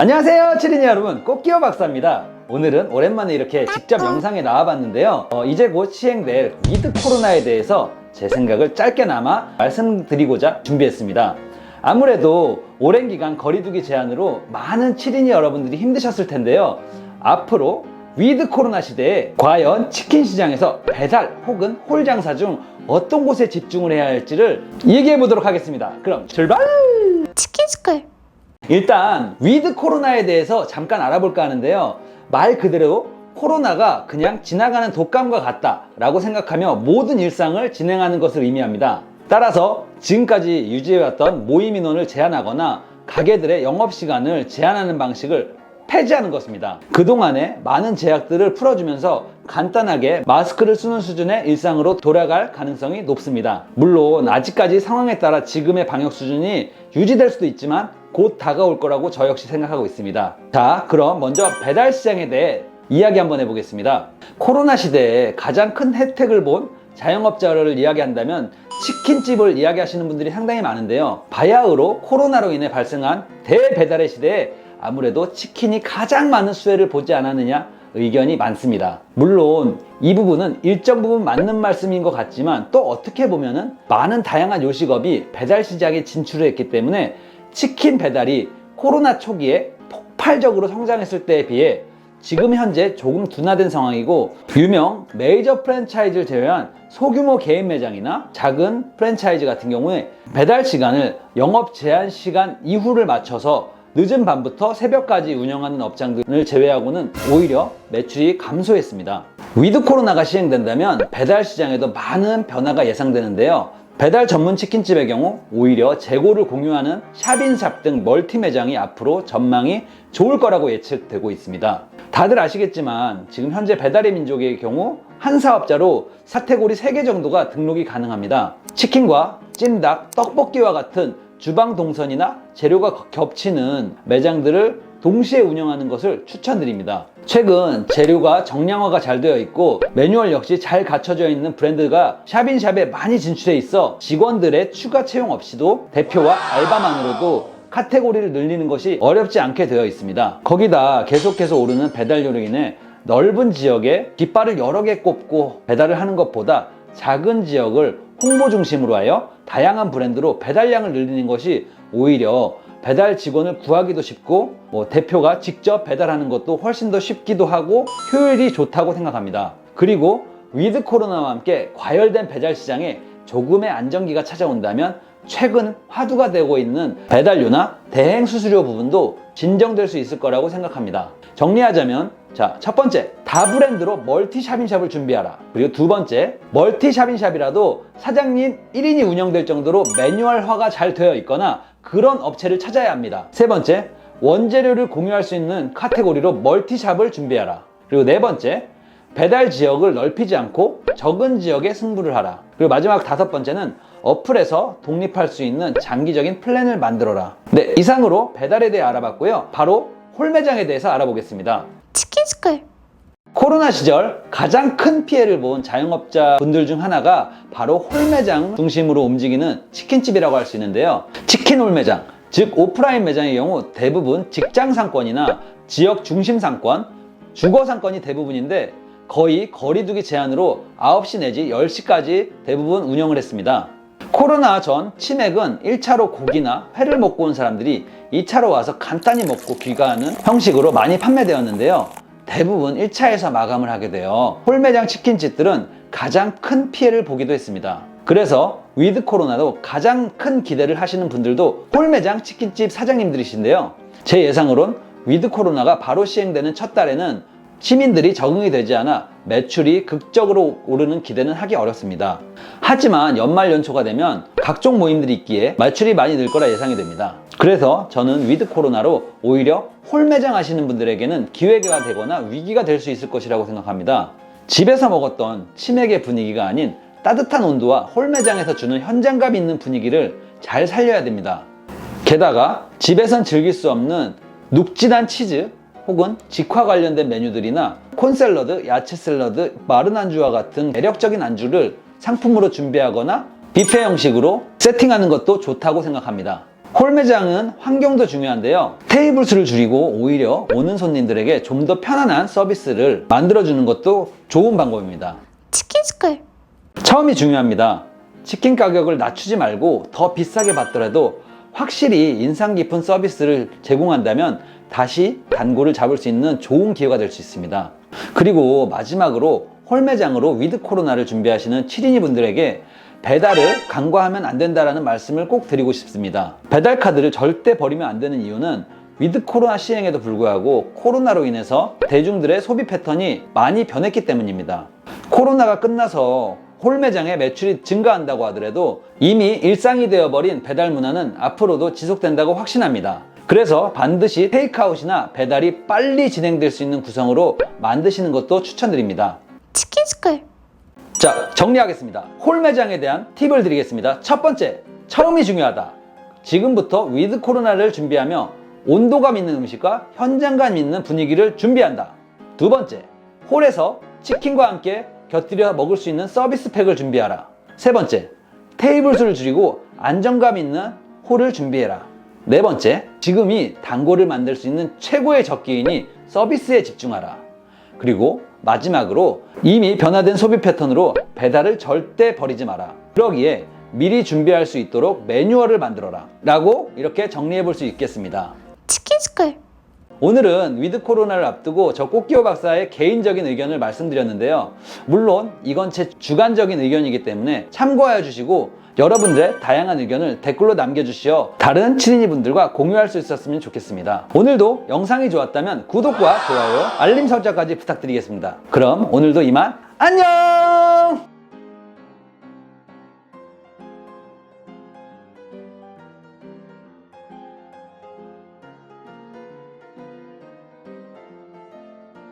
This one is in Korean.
안녕하세요 치리니 여러분. 꽃기호 박사입니다. 오늘은 오랜만에 이렇게 직접 영상에 나와봤는데요. 어, 이제 곧 시행될 위드 코로나에 대해서 제 생각을 짧게나마 말씀드리고자 준비했습니다. 아무래도 오랜 기간 거리두기 제한으로 많은 치리니 여러분들이 힘드셨을 텐데요. 앞으로 위드 코로나 시대에 과연 치킨 시장에서 배달 혹은 홀 장사 중 어떤 곳에 집중을 해야 할지를 얘기해 보도록 하겠습니다. 그럼 출발! 치킨 스쿨 일단 위드 코로나에 대해서 잠깐 알아볼까 하는데요. 말 그대로 코로나가 그냥 지나가는 독감과 같다 라고 생각하며 모든 일상을 진행하는 것을 의미합니다. 따라서 지금까지 유지해왔던 모임 인원을 제한하거나 가게들의 영업시간을 제한하는 방식을 폐지하는 것입니다. 그동안에 많은 제약들을 풀어주면서 간단하게 마스크를 쓰는 수준의 일상으로 돌아갈 가능성이 높습니다. 물론 아직까지 상황에 따라 지금의 방역 수준이 유지될 수도 있지만 곧 다가올 거라고 저 역시 생각하고 있습니다. 자, 그럼 먼저 배달 시장에 대해 이야기 한번 해보겠습니다. 코로나 시대에 가장 큰 혜택을 본 자영업자를 이야기한다면 치킨집을 이야기하시는 분들이 상당히 많은데요. 바야흐로 코로나로 인해 발생한 대배달의 시대에 아무래도 치킨이 가장 많은 수혜를 보지 않았느냐 의견이 많습니다. 물론 이 부분은 일정 부분 맞는 말씀인 것 같지만 또 어떻게 보면은 많은 다양한 요식업이 배달 시장에 진출했기 때문에 치킨 배달이 코로나 초기에 폭발적으로 성장했을 때에 비해 지금 현재 조금 둔화된 상황이고 유명 메이저 프랜차이즈를 제외한 소규모 개인 매장이나 작은 프랜차이즈 같은 경우에 배달 시간을 영업 제한 시간 이후를 맞춰서 늦은 밤부터 새벽까지 운영하는 업장들을 제외하고는 오히려 매출이 감소했습니다. 위드 코로나가 시행된다면 배달 시장에도 많은 변화가 예상되는데요. 배달 전문 치킨집의 경우 오히려 재고를 공유하는 샵인샵 등 멀티 매장이 앞으로 전망이 좋을 거라고 예측되고 있습니다. 다들 아시겠지만 지금 현재 배달의 민족의 경우 한 사업자로 사태고리 3개 정도가 등록이 가능합니다. 치킨과 찜닭, 떡볶이와 같은 주방 동선이나 재료가 겹치는 매장들을 동시에 운영하는 것을 추천드립니다. 최근 재료가 정량화가 잘 되어 있고 매뉴얼 역시 잘 갖춰져 있는 브랜드가 샵인샵에 많이 진출해 있어 직원들의 추가 채용 없이도 대표와 알바만으로도 카테고리를 늘리는 것이 어렵지 않게 되어 있습니다. 거기다 계속해서 오르는 배달료로 인해 넓은 지역에 깃발을 여러 개 꼽고 배달을 하는 것보다 작은 지역을 홍보 중심으로 하여 다양한 브랜드로 배달량을 늘리는 것이 오히려 배달 직원을 구하기도 쉽고 뭐 대표가 직접 배달하는 것도 훨씬 더 쉽기도 하고 효율이 좋다고 생각합니다. 그리고 위드 코로나와 함께 과열된 배달 시장에 조금의 안정기가 찾아온다면 최근 화두가 되고 있는 배달료나 대행 수수료 부분도 진정될 수 있을 거라고 생각합니다. 정리하자면 자, 첫 번째, 다 브랜드로 멀티 샵인샵을 준비하라. 그리고 두 번째, 멀티 샵인샵이라도 사장님 1인이 운영될 정도로 매뉴얼화가 잘 되어 있거나 그런 업체를 찾아야 합니다. 세 번째, 원재료를 공유할 수 있는 카테고리로 멀티샵을 준비하라. 그리고 네 번째, 배달 지역을 넓히지 않고 적은 지역에 승부를 하라. 그리고 마지막 다섯 번째는 어플에서 독립할 수 있는 장기적인 플랜을 만들어라. 네, 이상으로 배달에 대해 알아봤고요. 바로 홀매장에 대해서 알아보겠습니다. 치킨 스쿨 코로나 시절 가장 큰 피해를 본 자영업자 분들 중 하나가 바로 홀매장 중심으로 움직이는 치킨집이라고 할 수 있는데요. 치킨 홀매장, 즉 오프라인 매장의 경우 대부분 직장 상권이나 지역 중심 상권, 주거 상권이 대부분인데 거의 거리두기 제한으로 9시 내지 10시까지 대부분 운영을 했습니다. 코로나 전 치맥은 1차로 고기나 회를 먹고 온 사람들이 2차로 와서 간단히 먹고 귀가하는 형식으로 많이 판매되었는데요. 대부분 1차에서 마감을 하게 되어 홀매장 치킨집들은 가장 큰 피해를 보기도 했습니다. 그래서 위드 코로나도 가장 큰 기대를 하시는 분들도 홀매장 치킨집 사장님들이신데요. 제 예상으론 위드 코로나가 바로 시행되는 첫 달에는 시민들이 적응이 되지 않아 매출이 극적으로 오르는 기대는 하기 어렵습니다. 하지만 연말 연초가 되면 각종 모임들이 있기에 매출이 많이 늘 거라 예상이 됩니다. 그래서 저는 위드 코로나로 오히려 홀 매장 하시는 분들에게는 기회가 되거나 위기가 될 수 있을 것이라고 생각합니다. 집에서 먹었던 치맥의 분위기가 아닌 따뜻한 온도와 홀 매장에서 주는 현장감 있는 분위기를 잘 살려야 됩니다. 게다가 집에선 즐길 수 없는 눅진한 치즈 혹은 직화 관련된 메뉴들이나 콘샐러드, 야채 샐러드, 마른 안주와 같은 매력적인 안주를 상품으로 준비하거나 뷔페 형식으로 세팅하는 것도 좋다고 생각합니다. 홀 매장은 환경도 중요한데요. 테이블 수를 줄이고 오히려 오는 손님들에게 좀 더 편안한 서비스를 만들어주는 것도 좋은 방법입니다. 치킨 스쿨. 처음이 중요합니다. 치킨 가격을 낮추지 말고 더 비싸게 받더라도 확실히 인상 깊은 서비스를 제공한다면 다시 단골을 잡을 수 있는 좋은 기회가 될 수 있습니다. 그리고 마지막으로 홀 매장으로 위드 코로나를 준비하시는 7인이 분들에게 배달을 간과하면 안 된다라는 말씀을 꼭 드리고 싶습니다. 배달 카드를 절대 버리면 안 되는 이유는 위드 코로나 시행에도 불구하고 코로나로 인해서 대중들의 소비 패턴이 많이 변했기 때문입니다. 코로나가 끝나서 홀 매장의 매출이 증가한다고 하더라도 이미 일상이 되어버린 배달 문화는 앞으로도 지속된다고 확신합니다. 그래서 반드시 테이크아웃이나 배달이 빨리 진행될 수 있는 구성으로 만드시는 것도 추천드립니다. 치킨 스쿨. 자, 정리하겠습니다. 홀 매장에 대한 팁을 드리겠습니다. 첫 번째, 처음이 중요하다. 지금부터 위드 코로나를 준비하며 온도감 있는 음식과 현장감 있는 분위기를 준비한다. 두 번째, 홀에서 치킨과 함께 곁들여 먹을 수 있는 서비스 팩을 준비하라. 세 번째, 테이블 수를 줄이고 안정감 있는 홀을 준비해라. 네 번째, 지금이 단골을 만들 수 있는 최고의 적기이니 서비스에 집중하라. 그리고 마지막으로 이미 변화된 소비 패턴으로 배달을 절대 버리지 마라. 그러기에 미리 준비할 수 있도록 매뉴얼을 만들어라. 라고 이렇게 정리해 볼 수 있겠습니다. 치킨 스쿨. 오늘은 위드 코로나를 앞두고 저 꽃기호 박사의 개인적인 의견을 말씀드렸는데요. 물론 이건 제 주관적인 의견이기 때문에 참고하여 주시고 여러분들의 다양한 의견을 댓글로 남겨주시어 다른 친인이 분들과 공유할 수 있었으면 좋겠습니다. 오늘도 영상이 좋았다면 구독과 좋아요, 알림 설정까지 부탁드리겠습니다. 그럼 오늘도 이만 안녕!